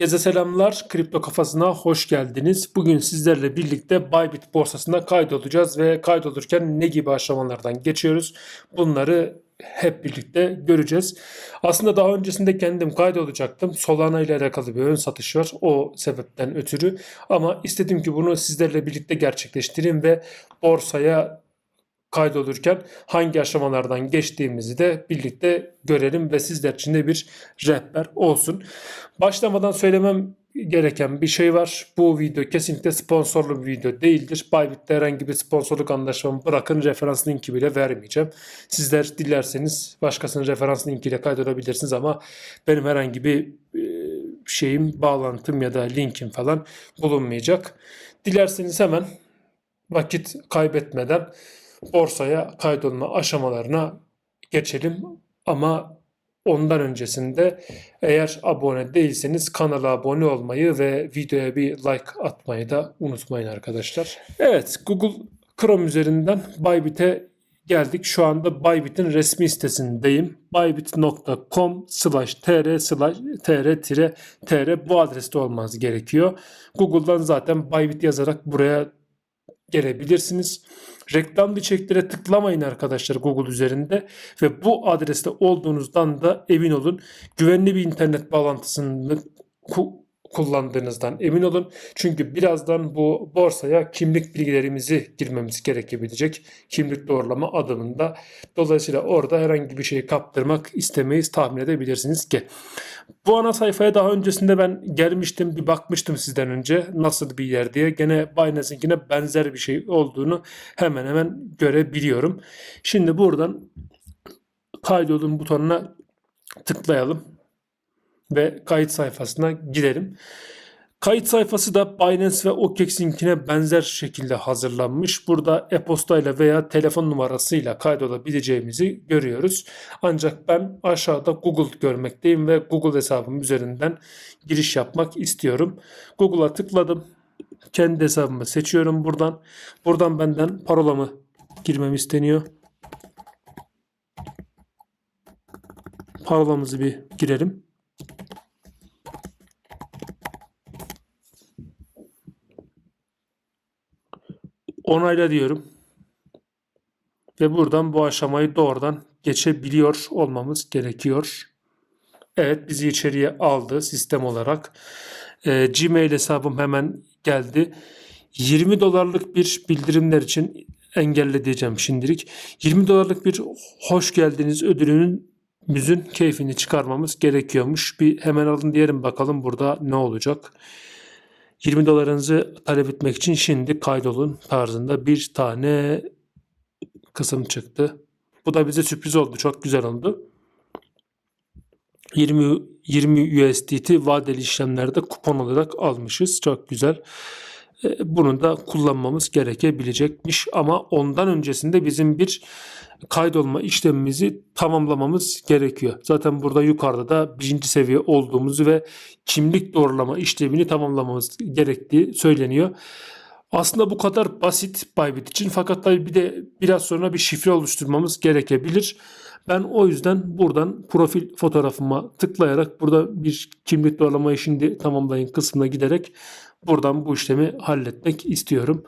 Herkese selamlar. Kripto kafasına hoş geldiniz. Bugün sizlerle birlikte Bybit borsasına kaydolacağız ve kaydolurken ne gibi aşamalardan geçiyoruz? Bunları hep birlikte göreceğiz. Aslında daha öncesinde kendim kaydolacaktım. Solana ile alakalı bir ön satış var. O sebepten ötürü. Ama istedim ki bunu sizlerle birlikte gerçekleştireyim ve borsaya kaydolurken hangi aşamalardan geçtiğimizi de birlikte görelim ve sizler için de bir rehber olsun. Başlamadan söylemem gereken bir şey var. Bu video kesinlikle sponsorlu bir video değildir. Bybit'te herhangi bir sponsorluk anlaşmamı bırakın referans linki bile vermeyeceğim. Sizler dilerseniz başkasının referans linkiyle kaydolabilirsiniz ama benim herhangi bir e, şeyim, bağlantım ya da linkim falan bulunmayacak. Dilerseniz hemen vakit kaybetmeden borsaya kaydolma aşamalarına geçelim. Ama ondan öncesinde eğer abone değilseniz kanala abone olmayı ve videoya bir like atmayı da unutmayın arkadaşlar. Evet Google Chrome üzerinden Bybit'e geldik. Şu anda Bybit'in resmi sitesindeyim. bybit.com slash tr slash tr tire tr bu adreste olmanız gerekiyor. Google'dan zaten Bybit yazarak buraya gelebilirsiniz. Reklam içeriklere tıklamayın arkadaşlar Google üzerinde ve bu adreste olduğunuzdan da emin olun. Güvenli bir internet bağlantısını kullandığınızdan emin olun. Çünkü birazdan bu borsaya kimlik bilgilerimizi girmemiz gerekebilecek. Kimlik doğrulama adımında. Dolayısıyla orada herhangi bir şeyi kaptırmak istemeyiz tahmin edebilirsiniz ki. Bu ana sayfaya daha öncesinde ben gelmiştim bir bakmıştım sizden önce nasıl bir yer diye. Gene Binance'inkine benzer bir şey olduğunu hemen hemen görebiliyorum. Şimdi buradan kaydolun butonuna tıklayalım ve kayıt sayfasına gidelim. Kayıt sayfası da Binance ve OKEX'inkine benzer şekilde hazırlanmış. Burada e-posta ile veya telefon numarasıyla kaydolabileceğimizi görüyoruz. Ancak ben aşağıda Google görmekteyim ve Google hesabım üzerinden giriş yapmak istiyorum. Google'a tıkladım. Kendi hesabımı seçiyorum buradan. Buradan benden parolamı girmem isteniyor. Parolamızı bir girelim. Onayla diyorum. Ve buradan bu aşamayı doğrudan geçebiliyor olmamız gerekiyor. Evet bizi içeriye aldı sistem olarak. Ee, Gmail hesabım hemen geldi. 20 dolarlık bir bildirimler için engelle diyeceğim şimdilik. 20 dolarlık bir hoş geldiniz ödülünün müzün keyfini çıkarmamız gerekiyormuş. Bir hemen alın diyelim bakalım burada ne olacak. 20 dolarınızı talep etmek için şimdi kaydolun tarzında bir tane kısım çıktı. Bu da bize sürpriz oldu. Çok güzel oldu. 20 20 USDT vadeli işlemlerde kupon olarak almışız. Çok güzel. E, bunu da kullanmamız gerekebilecekmiş ama ondan öncesinde bizim bir kaydolma işlemimizi tamamlamamız gerekiyor. Zaten burada yukarıda da birinci seviye olduğumuzu ve kimlik doğrulama işlemini tamamlamamız gerektiği söyleniyor. Aslında bu kadar basit Bybit için fakat tabii bir de biraz sonra bir şifre oluşturmamız gerekebilir. Ben o yüzden buradan profil fotoğrafıma tıklayarak burada bir kimlik doğrulamayı şimdi tamamlayın kısmına giderek buradan bu işlemi halletmek istiyorum.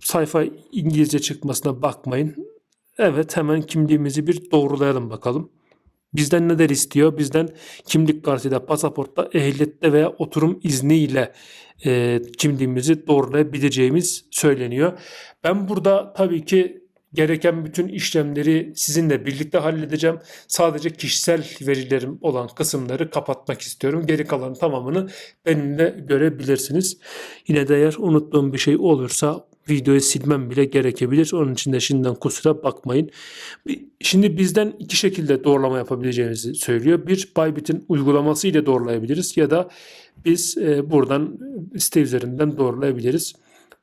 Sayfa İngilizce çıkmasına bakmayın. Evet hemen kimliğimizi bir doğrulayalım bakalım. Bizden neler istiyor? Bizden kimlik kartıyla, pasaportta, ehliyette veya oturum izniyle e, kimliğimizi doğrulayabileceğimiz söyleniyor. Ben burada tabii ki gereken bütün işlemleri sizinle birlikte halledeceğim. Sadece kişisel verilerim olan kısımları kapatmak istiyorum. Geri kalan tamamını benimle görebilirsiniz. Yine de eğer unuttuğum bir şey olursa videoyu silmem bile gerekebilir. Onun için de şimdiden kusura bakmayın. Şimdi bizden iki şekilde doğrulama yapabileceğimizi söylüyor. Bir Bybit'in uygulaması ile doğrulayabiliriz ya da biz e, buradan site üzerinden doğrulayabiliriz.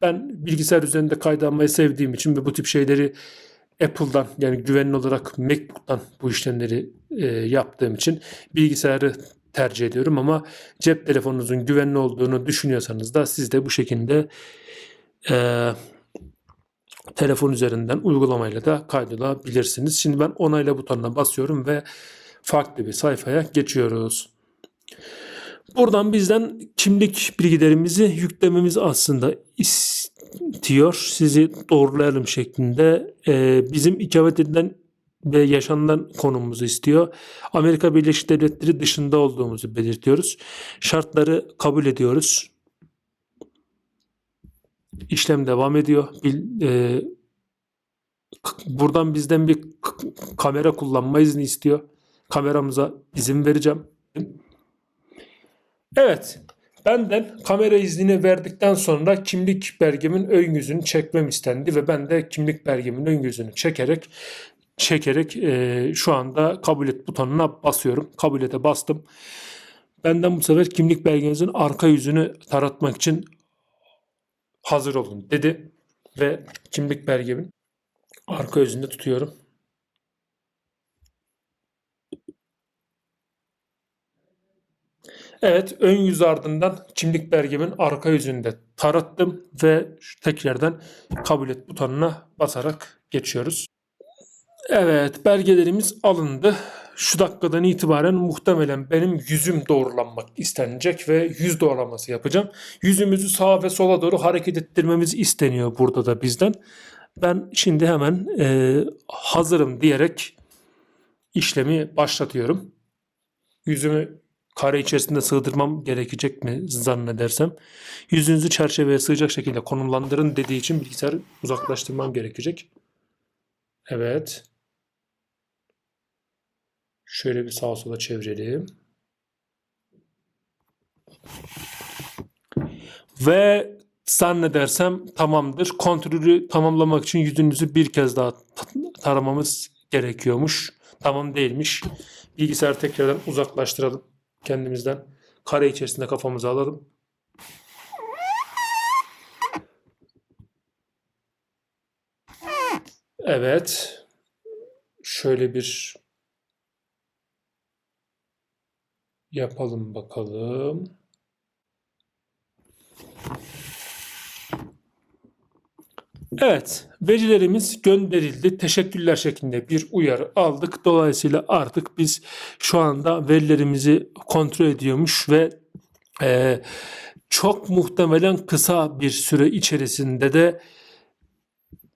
Ben bilgisayar üzerinde kaydalmayı sevdiğim için ve bu tip şeyleri Apple'dan yani güvenli olarak MacBook'tan bu işlemleri e, yaptığım için bilgisayarı tercih ediyorum ama cep telefonunuzun güvenli olduğunu düşünüyorsanız da siz de bu şekilde e, telefon üzerinden uygulamayla da kaydolabilirsiniz. Şimdi ben onayla butonuna basıyorum ve farklı bir sayfaya geçiyoruz. Buradan bizden kimlik bilgilerimizi yüklememiz aslında istiyor. Sizi doğrulayalım şeklinde e, bizim ikamet edilen ve yaşanılan konumumuzu istiyor. Amerika Birleşik Devletleri dışında olduğumuzu belirtiyoruz. Şartları kabul ediyoruz. İşlem devam ediyor. Bil, e, buradan bizden bir kamera kullanma izni istiyor. Kameramıza izin vereceğim. Evet. Benden kamera iznini verdikten sonra kimlik belgemin ön yüzünü çekmem istendi ve ben de kimlik belgemin ön yüzünü çekerek çekerek e, şu anda kabul et butonuna basıyorum. Kabul ete bastım. Benden bu sefer kimlik belgenizin arka yüzünü taratmak için hazır olun dedi ve kimlik belgemin arka yüzünde tutuyorum. Evet, ön yüz ardından kimlik belgemin arka yüzünde tarattım ve tekrardan kabul et butonuna basarak geçiyoruz. Evet, belgelerimiz alındı. Şu dakikadan itibaren muhtemelen benim yüzüm doğrulanmak istenecek ve yüz doğrulaması yapacağım. Yüzümüzü sağa ve sola doğru hareket ettirmemiz isteniyor burada da bizden. Ben şimdi hemen e, hazırım diyerek işlemi başlatıyorum. Yüzümü kare içerisinde sığdırmam gerekecek mi zannedersem. Yüzünüzü çerçeveye sığacak şekilde konumlandırın dediği için bilgisayarı uzaklaştırmam gerekecek. Evet. Şöyle bir sağa sola çevirelim. Ve zannedersem tamamdır. Kontrolü tamamlamak için yüzünüzü bir kez daha ta- taramamız gerekiyormuş. Tamam değilmiş. Bilgisayarı tekrardan uzaklaştıralım kendimizden. Kare içerisinde kafamızı alalım. Evet. Şöyle bir yapalım bakalım. Evet, verilerimiz gönderildi. Teşekkürler şeklinde bir uyarı aldık. Dolayısıyla artık biz şu anda verilerimizi kontrol ediyormuş ve e, çok muhtemelen kısa bir süre içerisinde de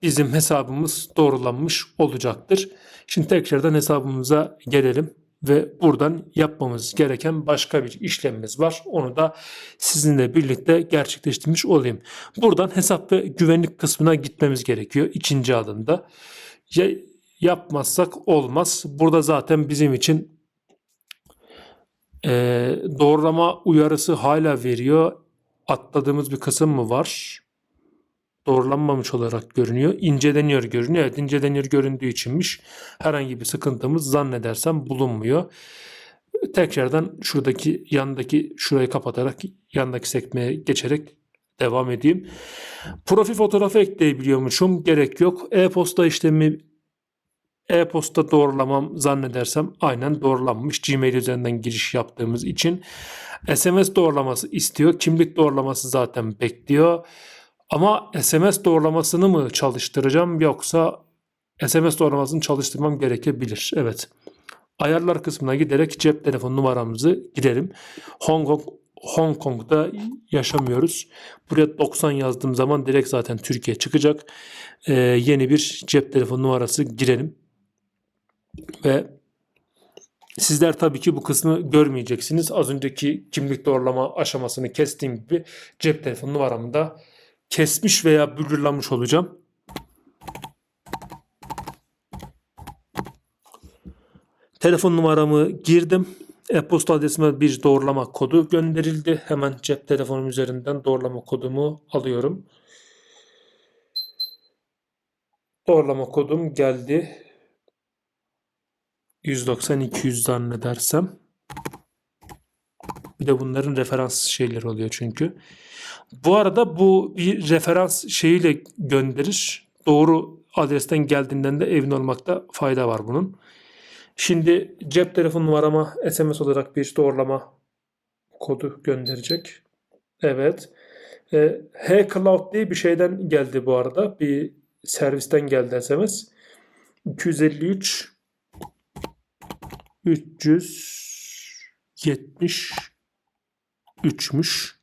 bizim hesabımız doğrulanmış olacaktır. Şimdi tekrardan hesabımıza gelelim ve buradan yapmamız gereken başka bir işlemimiz var. Onu da sizinle birlikte gerçekleştirmiş olayım. Buradan hesap ve güvenlik kısmına gitmemiz gerekiyor ikinci adımda. Ya, yapmazsak olmaz. Burada zaten bizim için e, doğrulama uyarısı hala veriyor. Atladığımız bir kısım mı var? Doğrulanmamış olarak görünüyor. İnceleniyor görünüyor. Evet inceleniyor göründüğü içinmiş. Herhangi bir sıkıntımız zannedersem bulunmuyor. Tekrardan şuradaki yandaki şurayı kapatarak yandaki sekmeye geçerek devam edeyim. Profil fotoğrafı ekleyebiliyormuşum. Gerek yok. E-posta işlemi e-posta doğrulamam zannedersem aynen doğrulanmış. Gmail üzerinden giriş yaptığımız için. SMS doğrulaması istiyor. Kimlik doğrulaması zaten bekliyor. Ama SMS doğrulamasını mı çalıştıracağım yoksa SMS doğrulamasını çalıştırmam gerekebilir. Evet. Ayarlar kısmına giderek cep telefon numaramızı girelim. Hong Kong Hong Kong'da yaşamıyoruz. Buraya 90 yazdığım zaman direkt zaten Türkiye çıkacak. Ee, yeni bir cep telefon numarası girelim. Ve Sizler tabii ki bu kısmı görmeyeceksiniz. Az önceki kimlik doğrulama aşamasını kestiğim gibi cep telefon numaramı da kesmiş veya blurlamış olacağım. Telefon numaramı girdim. E-posta adresime bir doğrulama kodu gönderildi. Hemen cep telefonum üzerinden doğrulama kodumu alıyorum. Doğrulama kodum geldi. 190-200 zannedersem. Bir de bunların referans şeyleri oluyor çünkü. Bu arada bu bir referans şeyiyle gönderir. Doğru adresten geldiğinden de emin olmakta fayda var bunun. Şimdi cep telefon numarama SMS olarak bir doğrulama kodu gönderecek. Evet. E, H-Cloud diye bir şeyden geldi bu arada. Bir servisten geldi SMS. 253 370 3'müş.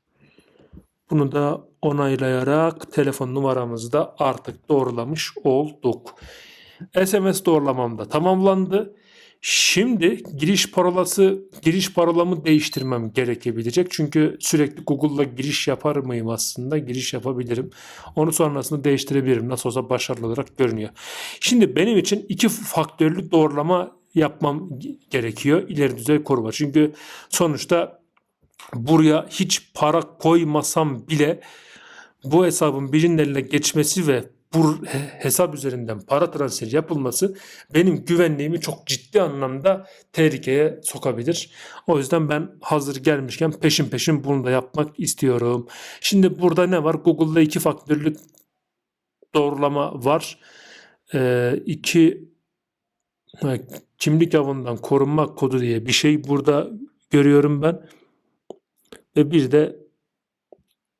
Bunu da onaylayarak telefon numaramızı da artık doğrulamış olduk. SMS doğrulamam da tamamlandı. Şimdi giriş parolası, giriş parolamı değiştirmem gerekebilecek. Çünkü sürekli Google'la giriş yapar mıyım aslında? Giriş yapabilirim. Onu sonrasında değiştirebilirim. Nasıl olsa başarılı olarak görünüyor. Şimdi benim için iki faktörlü doğrulama yapmam gerekiyor. İleri düzey koruma. Çünkü sonuçta buraya hiç para koymasam bile bu hesabın birinin eline geçmesi ve bu hesap üzerinden para transferi yapılması benim güvenliğimi çok ciddi anlamda tehlikeye sokabilir. O yüzden ben hazır gelmişken peşin peşin bunu da yapmak istiyorum. Şimdi burada ne var? Google'da iki faktörlü doğrulama var. Ee, iki kimlik avından korunma kodu diye bir şey burada görüyorum ben. Ve bir de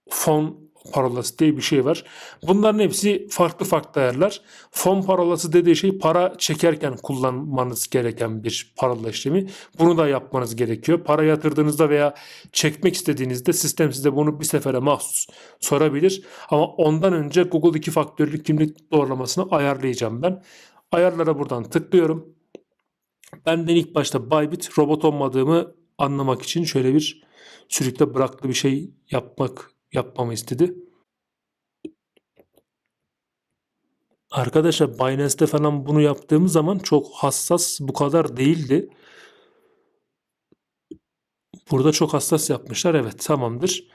fon parolası diye bir şey var. Bunların hepsi farklı farklı ayarlar. Fon parolası dediği şey para çekerken kullanmanız gereken bir parola işlemi. Bunu da yapmanız gerekiyor. Para yatırdığınızda veya çekmek istediğinizde sistem size bunu bir sefere mahsus sorabilir. Ama ondan önce Google iki faktörlü kimlik doğrulamasını ayarlayacağım ben. Ayarlara buradan tıklıyorum. Benden ilk başta Bybit robot olmadığımı anlamak için şöyle bir sürükle bıraktı bir şey yapmak yapmamı istedi. Arkadaşlar Binance'te falan bunu yaptığımız zaman çok hassas bu kadar değildi. Burada çok hassas yapmışlar. Evet tamamdır.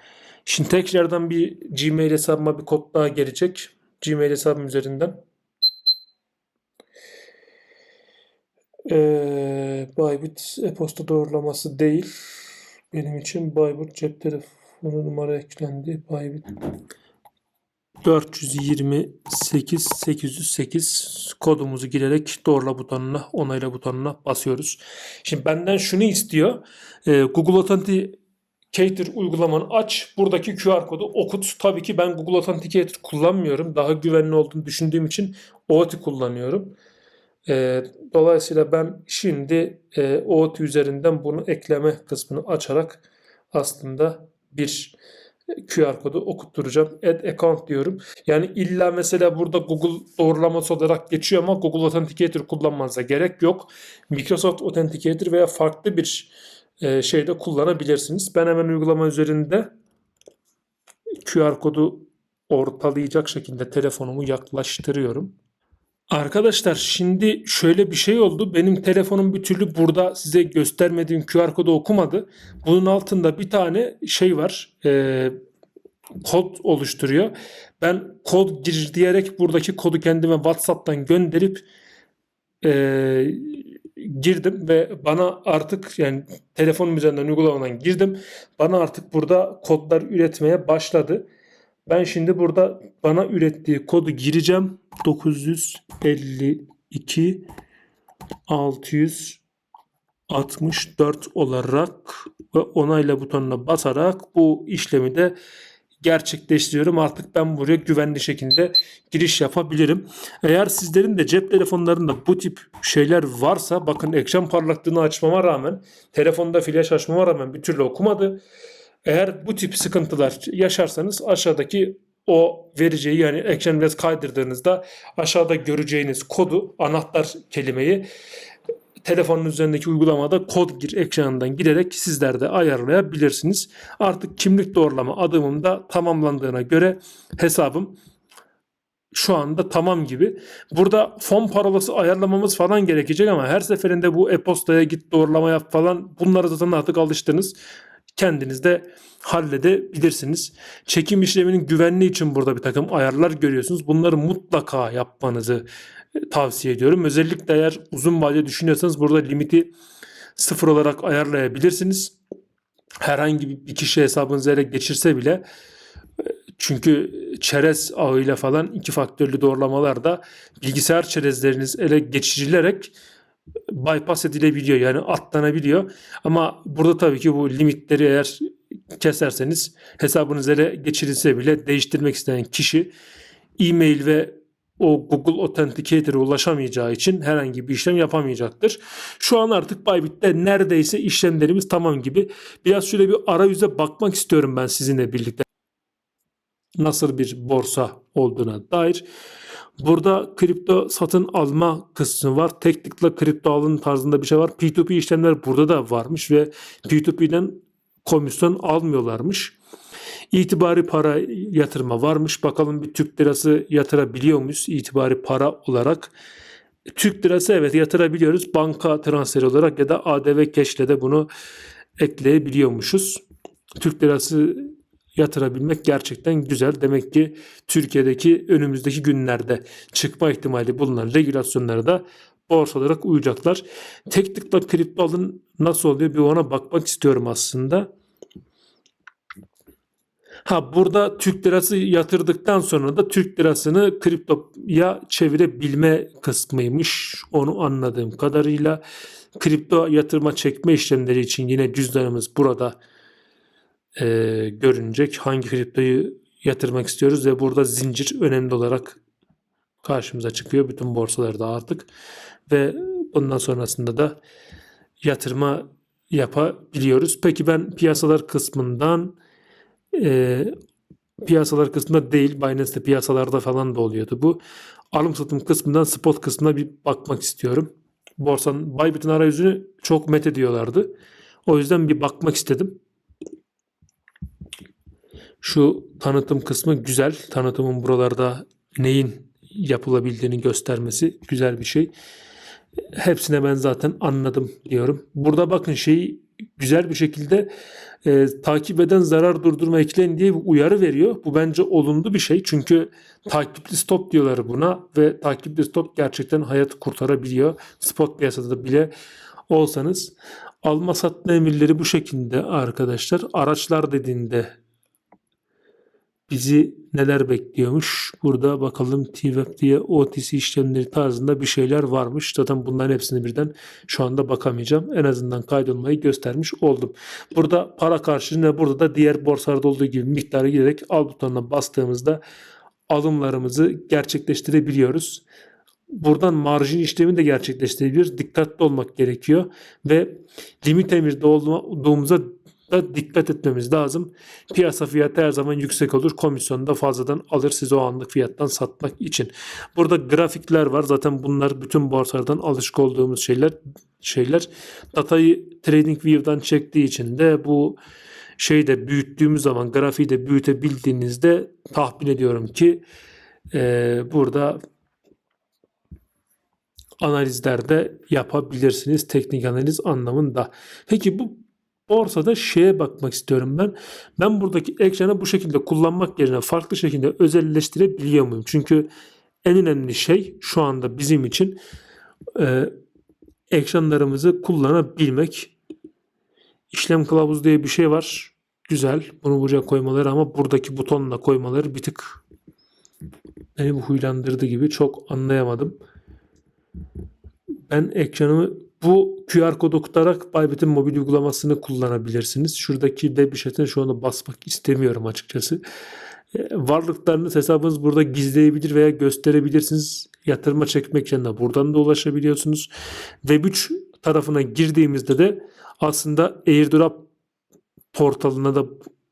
Şimdi tekrardan bir Gmail hesabıma bir kod daha gelecek. Gmail hesabım üzerinden. Ee, Bybit e-posta doğrulaması değil. Benim için Bybit cep telefonu numara eklendi. Bybit 428 808 kodumuzu girerek doğrula butonuna, onayla butonuna basıyoruz. Şimdi benden şunu istiyor. Ee, Google Authenticator uygulamanı aç. Buradaki QR kodu okut. Tabii ki ben Google Authenticator kullanmıyorum. Daha güvenli olduğunu düşündüğüm için OAuth kullanıyorum. Ee, dolayısıyla ben şimdi e, OAuth üzerinden bunu ekleme kısmını açarak aslında bir QR kodu okutturacağım. Add account diyorum. Yani illa mesela burada Google doğrulaması olarak geçiyor ama Google Authenticator kullanmanıza gerek yok. Microsoft Authenticator veya farklı bir e, şeyde kullanabilirsiniz. Ben hemen uygulama üzerinde QR kodu ortalayacak şekilde telefonumu yaklaştırıyorum. Arkadaşlar şimdi şöyle bir şey oldu. Benim telefonum bir türlü burada size göstermediğim QR kodu okumadı. Bunun altında bir tane şey var. E, kod oluşturuyor. Ben kod gir diyerek buradaki kodu kendime WhatsApp'tan gönderip e, girdim ve bana artık yani telefonum üzerinden uygulamadan girdim. Bana artık burada kodlar üretmeye başladı. Ben şimdi burada bana ürettiği kodu gireceğim. 952 664 olarak ve onayla butonuna basarak bu işlemi de gerçekleştiriyorum. Artık ben buraya güvenli şekilde giriş yapabilirim. Eğer sizlerin de cep telefonlarında bu tip şeyler varsa bakın ekran parlaklığını açmama rağmen telefonda flash açmama rağmen bir türlü okumadı. Eğer bu tip sıkıntılar yaşarsanız aşağıdaki o vereceği yani ekran biraz kaydırdığınızda aşağıda göreceğiniz kodu anahtar kelimeyi telefonun üzerindeki uygulamada kod gir ekranından girerek sizler de ayarlayabilirsiniz. Artık kimlik doğrulama adımım da tamamlandığına göre hesabım şu anda tamam gibi. Burada fon parolası ayarlamamız falan gerekecek ama her seferinde bu e-postaya git doğrulama yap falan bunları zaten artık alıştınız kendiniz de halledebilirsiniz. Çekim işleminin güvenliği için burada bir takım ayarlar görüyorsunuz. Bunları mutlaka yapmanızı e, tavsiye ediyorum. Özellikle eğer uzun vadeli düşünüyorsanız burada limiti sıfır olarak ayarlayabilirsiniz. Herhangi bir kişi hesabınızı ele geçirse bile e, çünkü çerez ağıyla falan iki faktörlü doğrulamalarda bilgisayar çerezleriniz ele geçirilerek bypass edilebiliyor yani atlanabiliyor. Ama burada tabii ki bu limitleri eğer keserseniz hesabınız ele geçirilse bile değiştirmek isteyen kişi e-mail ve o Google Authenticator'a ulaşamayacağı için herhangi bir işlem yapamayacaktır. Şu an artık Bybit'te neredeyse işlemlerimiz tamam gibi. Biraz şöyle bir arayüze bakmak istiyorum ben sizinle birlikte. Nasıl bir borsa olduğuna dair. Burada kripto satın alma kısmı var. Tek tıkla kripto alın tarzında bir şey var. P2P işlemler burada da varmış ve P2P'den komisyon almıyorlarmış. İtibari para yatırma varmış. Bakalım bir Türk lirası yatırabiliyor muyuz itibari para olarak? Türk lirası evet yatırabiliyoruz. Banka transferi olarak ya da ADV Cash'le de bunu ekleyebiliyormuşuz. Türk lirası yatırabilmek gerçekten güzel. Demek ki Türkiye'deki önümüzdeki günlerde çıkma ihtimali bulunan regülasyonlara da borsa olarak uyacaklar. Tek tıkla kripto alın nasıl oluyor bir ona bakmak istiyorum aslında. Ha burada Türk lirası yatırdıktan sonra da Türk lirasını kriptoya çevirebilme kısmıymış. Onu anladığım kadarıyla kripto yatırma çekme işlemleri için yine cüzdanımız burada e, görünecek. Hangi kriptoyu yatırmak istiyoruz ve burada zincir önemli olarak karşımıza çıkıyor. Bütün borsalarda artık ve bundan sonrasında da yatırma yapabiliyoruz. Peki ben piyasalar kısmından e, piyasalar kısmında değil Binance'de piyasalarda falan da oluyordu bu. Alım satım kısmından spot kısmına bir bakmak istiyorum. Borsanın Bybit'in arayüzünü çok met ediyorlardı. O yüzden bir bakmak istedim. Şu tanıtım kısmı güzel. Tanıtımın buralarda neyin yapılabildiğini göstermesi güzel bir şey. Hepsine ben zaten anladım diyorum. Burada bakın şeyi güzel bir şekilde e, takip eden zarar durdurma ekleyin diye bir uyarı veriyor. Bu bence olumlu bir şey. Çünkü takipli stop diyorlar buna ve takipli stop gerçekten hayatı kurtarabiliyor. Spot piyasada bile olsanız alma satma emirleri bu şekilde arkadaşlar. Araçlar dediğinde bizi neler bekliyormuş. Burada bakalım TWeb diye OTC işlemleri tarzında bir şeyler varmış. Zaten bunların hepsini birden şu anda bakamayacağım. En azından kaydolmayı göstermiş oldum. Burada para karşılığında burada da diğer borsalarda olduğu gibi miktarı giderek al butonuna bastığımızda alımlarımızı gerçekleştirebiliyoruz. Buradan marjin işlemi de gerçekleştirebiliyoruz. Dikkatli olmak gerekiyor ve limit emirde olduğumuza da dikkat etmemiz lazım. Piyasa fiyatı her zaman yüksek olur. Komisyonu da fazladan alır size o anlık fiyattan satmak için. Burada grafikler var. Zaten bunlar bütün borsalardan alışık olduğumuz şeyler. şeyler. Datayı TradingView'dan çektiği için de bu şeyi de büyüttüğümüz zaman grafiği de büyütebildiğinizde tahmin ediyorum ki e, burada analizlerde yapabilirsiniz. Teknik analiz anlamında. Peki bu borsada şeye bakmak istiyorum ben. Ben buradaki ekranı bu şekilde kullanmak yerine farklı şekilde özelleştirebiliyor muyum? Çünkü en önemli şey şu anda bizim için e, ekranlarımızı kullanabilmek. İşlem kılavuzu diye bir şey var. Güzel. Bunu buraya koymaları ama buradaki butonla koymaları bir tık beni huylandırdı gibi çok anlayamadım. Ben ekranımı bu QR kodu okutarak Bybit'in mobil uygulamasını kullanabilirsiniz. Şuradaki web işaretine şu anda basmak istemiyorum açıkçası. E, varlıklarınız hesabınız burada gizleyebilir veya gösterebilirsiniz. Yatırıma çekmek için de buradan da ulaşabiliyorsunuz. Web3 tarafına girdiğimizde de aslında airdrop portalına da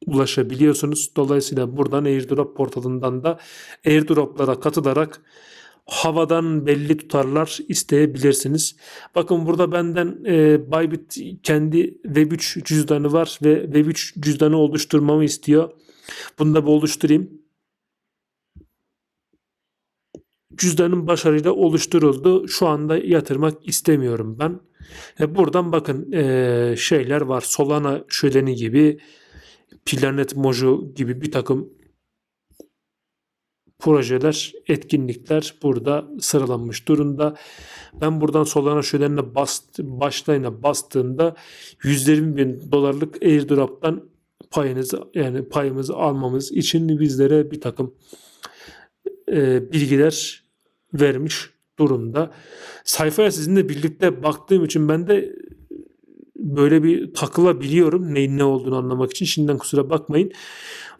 ulaşabiliyorsunuz. Dolayısıyla buradan airdrop portalından da airdroplara katılarak havadan belli tutarlar isteyebilirsiniz. Bakın burada benden e, Bybit kendi Web3 cüzdanı var ve Web3 cüzdanı oluşturmamı istiyor. Bunu da bir oluşturayım. Cüzdanım başarıyla oluşturuldu. Şu anda yatırmak istemiyorum ben. E, buradan bakın e, şeyler var. Solana şöleni gibi, Planet Mojo gibi bir takım projeler, etkinlikler burada sıralanmış durumda. Ben buradan Solana şölenine bast, başlayına bastığımda 120 bin dolarlık airdrop'tan payınızı yani payımızı almamız için bizlere bir takım e, bilgiler vermiş durumda. Sayfaya sizinle birlikte baktığım için ben de böyle bir takılabiliyorum neyin ne olduğunu anlamak için. Şimdiden kusura bakmayın.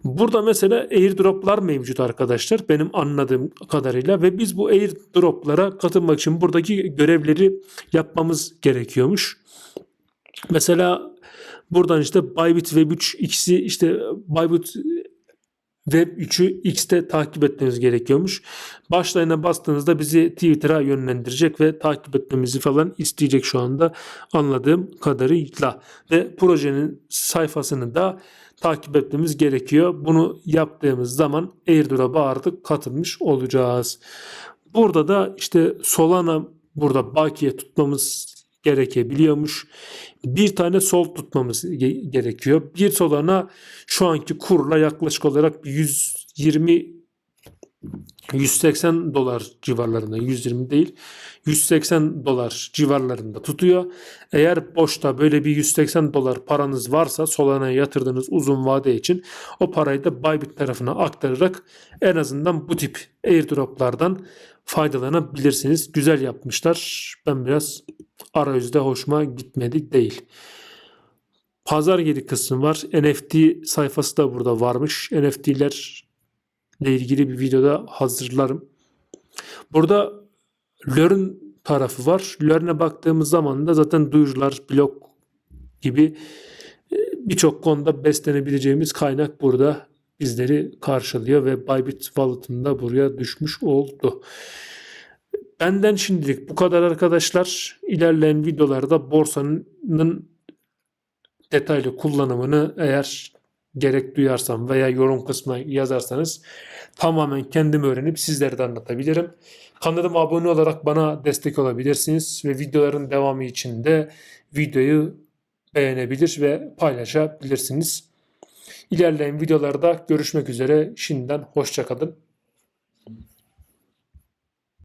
Burada mesela airdroplar mevcut arkadaşlar benim anladığım kadarıyla ve biz bu airdroplara katılmak için buradaki görevleri yapmamız gerekiyormuş. Mesela buradan işte Bybit Web 3 ikisi işte Bybit Web 3'ü X'te takip etmeniz gerekiyormuş. Başlayına bastığınızda bizi Twitter'a yönlendirecek ve takip etmemizi falan isteyecek şu anda anladığım kadarıyla. Ve projenin sayfasını da takip etmemiz gerekiyor. Bunu yaptığımız zaman airdrop'a artık katılmış olacağız. Burada da işte Solana burada bakiye tutmamız gerekebiliyormuş. Bir tane sol tutmamız ge- gerekiyor. Bir Solana şu anki kurla yaklaşık olarak bir 120 180 dolar civarlarında 120 değil 180 dolar civarlarında tutuyor. Eğer boşta böyle bir 180 dolar paranız varsa Solana'ya yatırdığınız uzun vade için o parayı da Bybit tarafına aktararak en azından bu tip airdroplardan faydalanabilirsiniz. Güzel yapmışlar. Ben biraz arayüzde hoşuma gitmedi değil. Pazar yeri kısmı var. NFT sayfası da burada varmış. NFT'ler ile ilgili bir videoda hazırlarım. Burada Learn tarafı var. Learn'e baktığımız zaman da zaten duyurular, blog gibi e, birçok konuda beslenebileceğimiz kaynak burada bizleri karşılıyor ve Bybit Wallet'ın da buraya düşmüş oldu. Benden şimdilik bu kadar arkadaşlar. İlerleyen videolarda borsanın detaylı kullanımını eğer gerek duyarsam veya yorum kısmına yazarsanız tamamen kendim öğrenip sizlere de anlatabilirim. Kanalıma abone olarak bana destek olabilirsiniz ve videoların devamı için de videoyu beğenebilir ve paylaşabilirsiniz. İlerleyen videolarda görüşmek üzere. Şimdiden hoşçakalın.